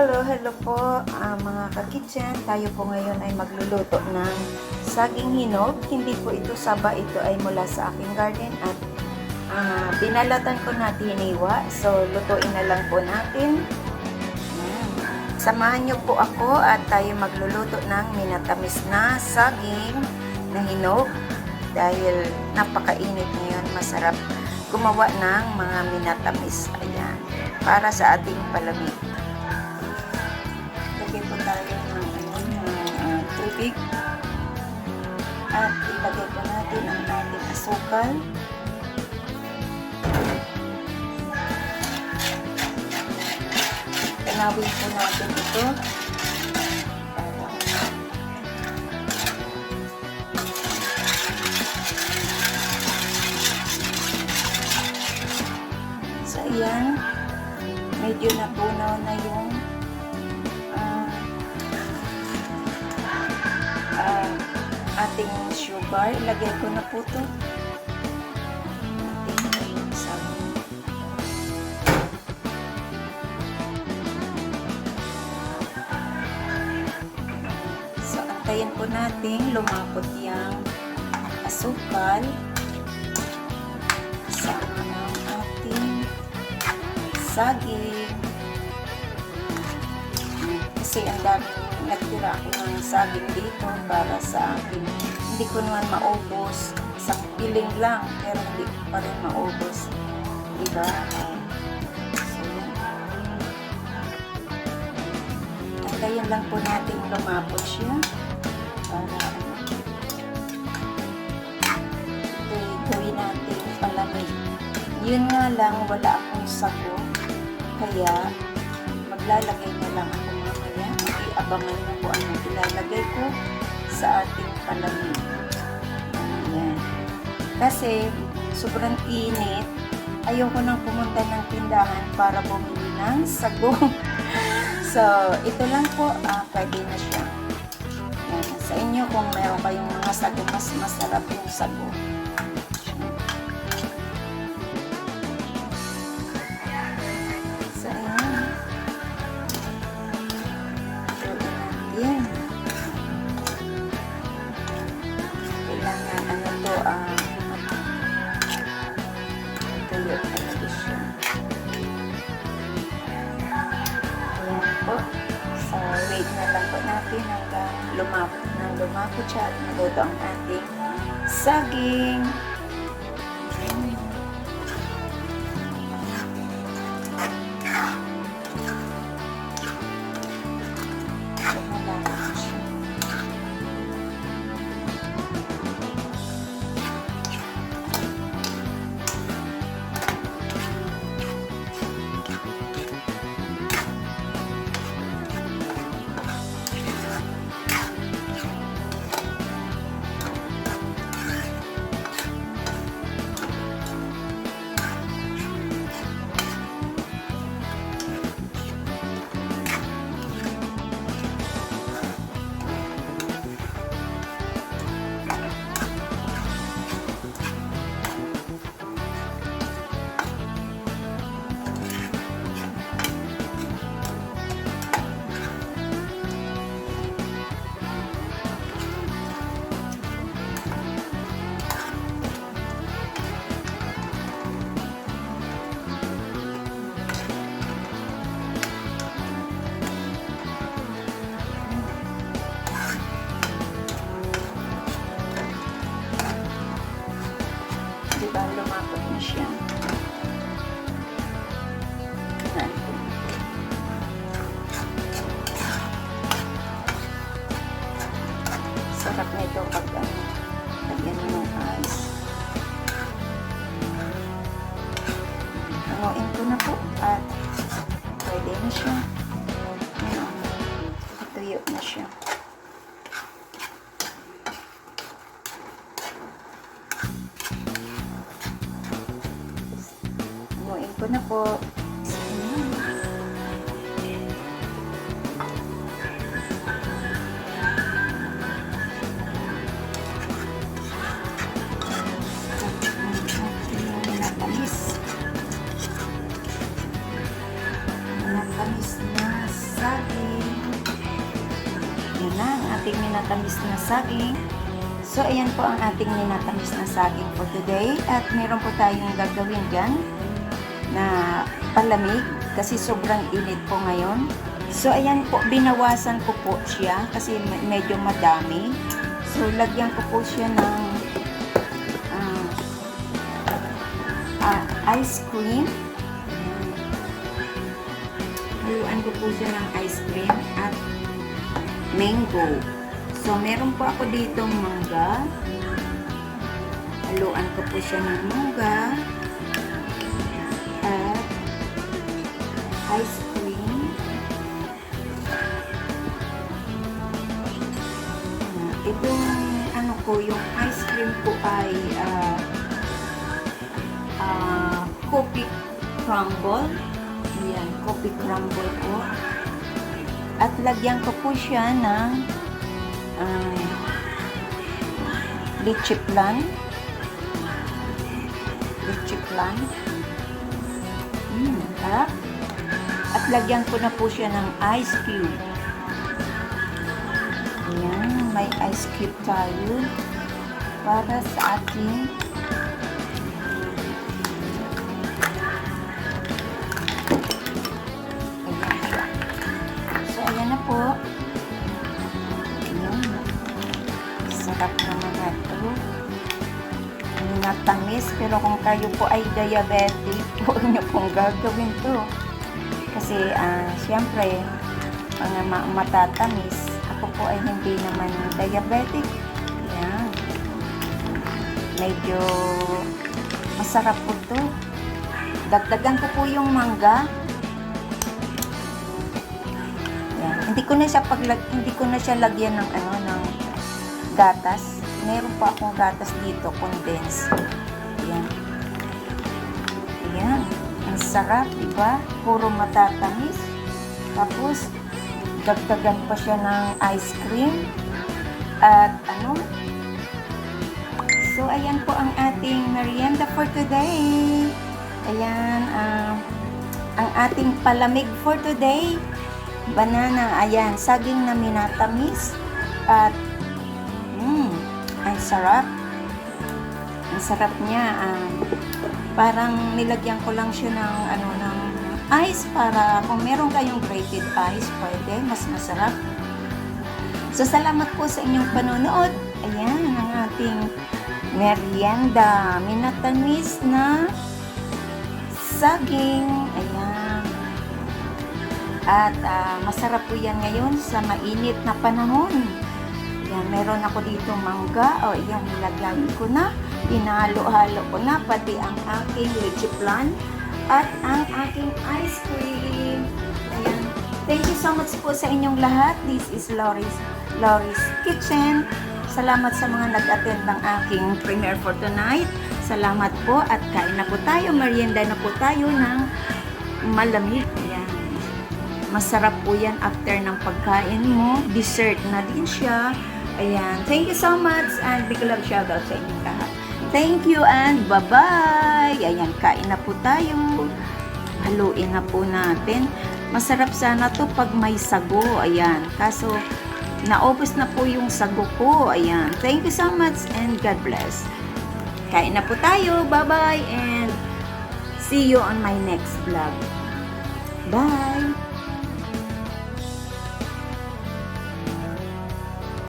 Hello, hello po ah, mga kakitchen. Tayo po ngayon ay magluluto ng saging hinog. Hindi po ito saba, ito ay mula sa aking garden at ah, binalatan ko na hiniwa. So, lutuin na lang po natin. Samahan niyo po ako at tayo magluluto ng minatamis na saging na hinog. Dahil napakainit ngayon, masarap gumawa ng mga minatamis. Ayan. Para sa ating palamig. Lagay po tayo ng, ano, ah, tubig. At ilagay po natin ang ating asukal. Tanawin po natin ito. So, ayan. Medyo natunaw na yung ating sugar. Ilagay ko na po ito. Ating sabon. So, antayin po natin lumapot yung asukal sa ng ating saging. Kasi ang daming nagtira ako ng saging dito para sa akin. Hindi ko naman maubos. Isang piling lang, pero hindi ko pa rin maubos. Diba? Yun. Antayin lang po natin lumapot siya. Para gawin natin palamig. Yun nga lang, wala akong sago. Kaya, maglalagay na lang. Iabangan na po ang ilalagay ko sa ating palamig. Ayan. Kasi, sobrang init. Ayoko nang pumunta ng tindahan para bumili ng sago. so, ito lang po, ah, pwede na siya. Ayan. Sa inyo, kung meron kayong mga sago, mas masarap yung sago. Na lang po natin hanggang lumapot na lumapot siya at maluto ang ating saging. po. ating minatamis na saging. So, ayan po ang ating minatamis na saging for today. At meron po tayong gagawin dyan na palamig kasi sobrang init po ngayon. So, ayan po, binawasan ko po siya kasi me- medyo madami. So, lagyan ko po siya ng ah, ah, ice cream. Haluan ko po siya ng ice cream at mango. So, meron po ako dito mangga. Haluan ko po siya ng mangga. Ice cream. Ah, Itong ano ko, yung ice cream ko ay ah ah, coffee crumble. Yan, coffee crumble po. At lagyan ko po siya ng um, leche plan. Leche plan. Mm, at, at lagyan ko na po siya ng ice cube. Ayan, may ice cube tayo para sa ating Ayan siya. Na po. Ayan. Sarap naman na ito. Natamis, pero kung kayo po ay diabetic, huwag niyo pong gagawin to. Kasi, ah, siyempre, mga ma- matatamis. Ako po ay hindi naman diabetic. Ayan. Medyo masarap po to. Dagdagan ko po yung mangga. Yan. Hindi ko na siya paglag hindi ko na siya lagyan ng ano ng gatas. Meron pa akong gatas dito, condense. Sarap, di ba? Puro matatamis. Tapos, dagdagan pa siya ng ice cream. At ano? So, ayan po ang ating merienda for today. Ayan, ah, ang ating palamig for today banana, ayan, saging na minatamis at mm, ang sarap ang sarap niya ah, parang nilagyan ko lang siya ng ano ng ice para kung meron kayong grated ice pwede, mas masarap so salamat po sa inyong panonood ayan ang ating merienda minatamis na saging ayan at ah, masarap po yan ngayon sa mainit na panahon. Yan, meron ako dito mangga. O, yan, nilagyan ko na. Pinalo-halo ko na. Pati ang aking leche plan. At ang aking ice cream. Ayan. Thank you so much po sa inyong lahat. This is Loris, Loris Kitchen. Salamat sa mga nag-attend ng aking premiere for tonight. Salamat po at kain na po tayo. Merienda na po tayo ng malamig. Ayan. Masarap po yan after ng pagkain mo. Dessert na din siya. Ayan. Thank you so much and big love shoutout sa inyong lahat. Thank you and bye-bye. Ayan, kain na po tayo. Haluin na po natin. Masarap sana to pag may sago. Ayan. Kaso, naubos na po yung sago ko. Ayan. Thank you so much and God bless. Kain na po tayo. Bye-bye and see you on my next vlog. Bye!